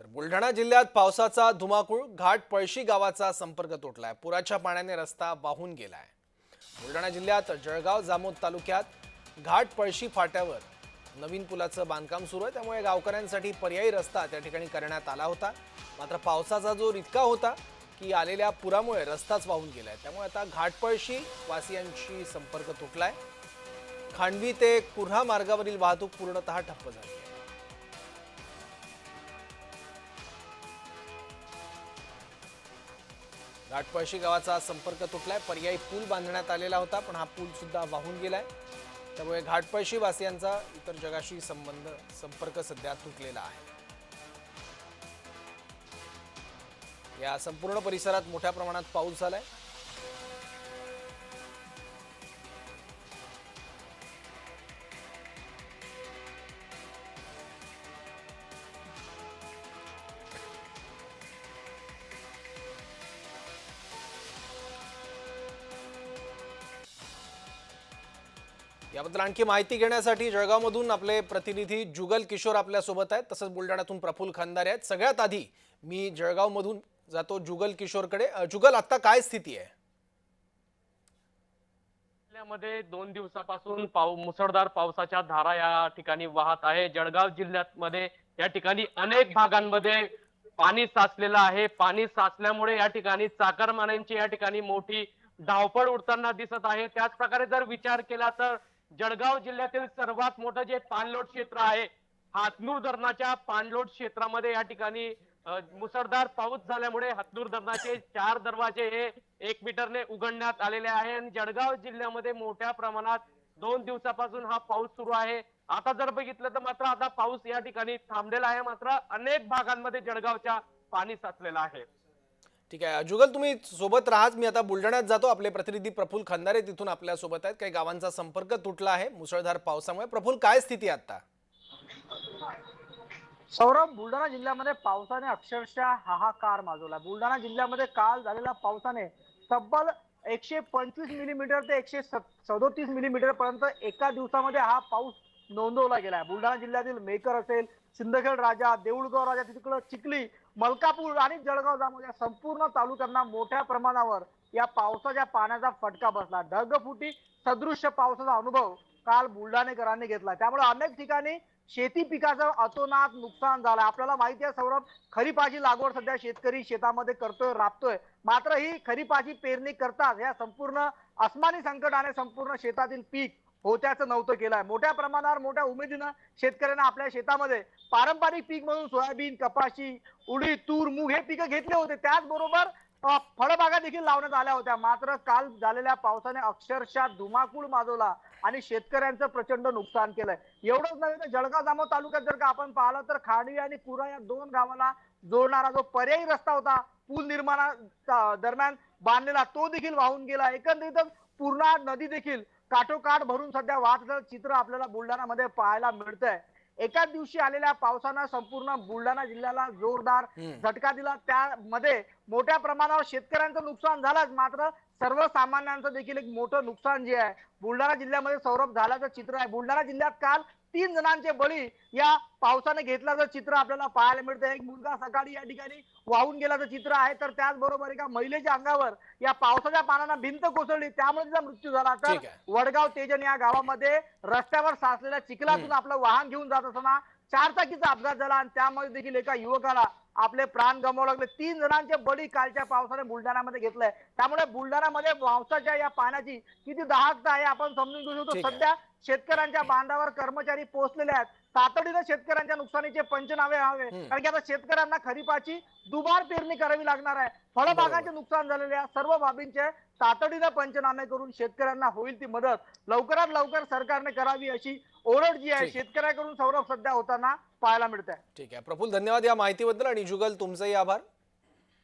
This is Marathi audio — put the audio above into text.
तर बुलढाणा जिल्ह्यात पावसाचा धुमाकूळ घाट पळशी गावाचा संपर्क तुटलाय. पुराच्या पाण्याने रस्ता वाहून गेलाय. बुलढाणा जिल्ह्यात जळगाव जामोद तालुक्यात घाट पळशी फाट्यावर नवीन पुलाचं बांधकाम सुरू आहे. त्यामुळे गावकऱ्यांसाठी पर्यायी रस्ता त्या ठिकाणी करण्यात आला होता. मात्र पावसाचा जोर इतका होता की आलेल्या पुरामुळे रस्ताच वाहून गेलाय. त्यामुळे आता घाटपळशी वासियांशी संपर्क तुटलाय. खांडवी ते कुर्हा मार्गावरील वाहतूक पूर्णतः ठप्प झाली आहे. घाटपळशी गावाचा संपर्क तुटलाय. पर्यायी पूल बांधण्यात आलेला होता पण हा पूल सुद्धा वाहून गेलाय. त्यामुळे घाटपळशी वासियांचा इतर जगाशी संबंध संपर्क सध्या तुटलेला आहे. या संपूर्ण परिसरात मोठ्या प्रमाणात पाऊस झालाय. याबद्दल आणखी माहिती घेण्यासाठी जळगावमधून आपले प्रतिनिधी जुगल किशोर आपल्यासोबत आहेत. तसंच बुलढाण्यातून प्रफुल्ल खानदारे आहेत. सगळ्यात आधी मी जळगावमधून जातो जुगल किशोरकडे. जुगल आता काय स्थिती आहे? जिल्ह्यामध्ये दोन दिवसापासून पाव मुसळधार पावसाच्या धारा या ठिकाणी वाहत आहे. जळगाव जिल्ह्यात मध्ये या ठिकाणी अनेक भागांमध्ये पाणी साचलेलं आहे. पाणी साचल्यामुळे या ठिकाणी चाकरमान्यांची या ठिकाणी मोठी धावपळ उडताना दिसत आहे. त्याच प्रकारे जर विचार केला तर जळगाव जिल्ह्यातील सर्वात मोठं जे पाणलोट क्षेत्र आहे हातनूर धरणाच्या पाणलोट क्षेत्रामध्ये या ठिकाणी मुसळधार पाऊस झाल्यामुळे हातनूर धरणाचे चार दरवाजे हे एक मीटरने उघडण्यात आलेले आहे आणि जळगाव जिल्ह्यामध्ये मोठ्या प्रमाणात दोन दिवसापासून हा पाऊस सुरू आहे. आता जर बघितलं तर मात्र आता पाऊस या ठिकाणी थांबलेला आहे. मात्र अनेक भागांमध्ये जळगावच्या पाणी साचलेलं आहे. ठीक आहे. जुगल तुम्ही सोबत राहाच. मी आता बुलढाण्यात जातो. आपले प्रतिनिधी प्रफुल खंदारे तिथून आपल्यासोबत आहेत. काही गावांचा संपर्क तुटला आहे. मुसळधार पावसामुळे. प्रफुल काय स्थिती आता सौरभ बुलढाणा जिल्ह्यामध्ये पावसाने अक्षरशः हाहाकार माजवला बुलढाणा जिल्ह्यामध्ये काल झालेल्या पावसाने तब्बल एकशे पंचवीस मिलीमीटर ते एकशे सदोतीस मिलीमीटर पर्यंत एका दिवसामध्ये हा पाऊस नोंदवला गेलाय. बुलढाणा जिल्ह्यातील मेकर असेल सिंदखेड राजा देऊळगाव राजा तिकडं चिखली मलकापूर आणि जळगाव जामोद या संपूर्ण तालुक्यांना मोठ्या प्रमाणावर या पावसाच्या पाण्याचा फटका बसला. ढगफुटी सदृश्य पावसाचा अनुभव काल बुलढाणेकरांनी घेतला. त्यामुळे अनेक ठिकाणी शेती पिकाचं अतोनात नुकसान झालं. आपल्याला माहिती आहे सौरभ खरीपाची लागवड सध्या शेतकरी शेतामध्ये करतोय राबतोय. मात्र ही खरीपाची पेरणी करताच या संपूर्ण अस्मानी संकटाने संपूर्ण शेतातील पीक होत्याचं नव्हतं केलंय. मोठ्या प्रमाणावर मोठ्या उमेदीनं शेतकऱ्यांना आपल्या शेतामध्ये पारंपरिक पीक म्हणून सोयाबीन कपाशी उडीद तूर मूग हे पिकं घेतले होते. त्याचबरोबर फळबागा देखील लावण्यात आल्या होत्या. मात्र काल झालेल्या पावसाने अक्षरशः धुमाकूळ माजवला आणि शेतकऱ्यांचं प्रचंड नुकसान केलंय. एवढंच नव्हे तर जळगाव जामोद तालुक्यात जर का आपण पाहिलं तर खाडी आणि कुरा या दोन गावाला जोडणारा जो पर्यायी रस्ता होता पूल निर्माणा दरम्यान बांधलेला तो देखील वाहून गेला. एकंदरीतच पूर्णा नदी देखील काठोकाठ भरून सध्या वाहत चित्र आपल्याला बुलढाणामध्ये पाहायला मिळतंय. एकाच दिवशी आलेल्या पावसानं संपूर्ण बुलढाणा जिल्ह्याला जोरदार. झटका दिला. त्यामध्ये मोठ्या प्रमाणावर शेतकऱ्यांचं नुकसान झालंच. मात्र सर्वसामान्यांचं देखील एक मोठं नुकसान जे आहे बुलढाणा जिल्ह्यामध्ये सौरभ झाल्याचं चित्र आहे. बुलढाणा जिल्ह्यात काल तीन जणांचे बळी या पावसाने घेतल्याचं चित्र आपल्याला पाहायला मिळतं एक मुलगा सकाळी या ठिकाणी वाहून गेल्याचं चित्र आहे. तर त्याचबरोबर एका महिलेच्या अंगावर या पावसाच्या पाण्यानं भिंत कोसळली. त्यामुळे तिचा मृत्यू झाला. तर. वडगाव तेजन या गावामध्ये रस्त्यावर साचलेल्या चिखलातून आपलं वाहन घेऊन जात असताना चार चाकीचा अपघात झाला आणि त्यामध्ये देखील एका युवकाला आपले प्राण गमावे लागले. तीन जणांचे बळी कालच्या पावसाने बुलढाण्यामध्ये घेतलंय. त्यामुळे बुलढाण्यामध्ये पावसाच्या या पाण्याची किती दाहकता आहे आपण समजून घेऊ शकतो. सध्या शेतकऱ्यांच्या बांधावर कर्मचारी पोहोचलेले आहेत. तातडीने शेतकऱ्यांच्या नुकसानीचे पंचनामे व्हावे. कारण की आता शेतकऱ्यांना खरीपाची दुबार पेरणी करावी लागणार आहे. फळबागांचे नुकसान झालेले आहे. सर्व बाबींचे तातडीने पंचनामे करून शेतकऱ्यांना होईल ती मदत. लवकरात लवकर सरकारने करावी अशी ओरड जी आहे. शेतकऱ्याकडून सौरभ सध्या होताना पाहायला मिळत आहे ठीक आहे. प्रफुल्ल धन्यवाद या माहितीबद्दल आणि जुगल तुमचेही आभार.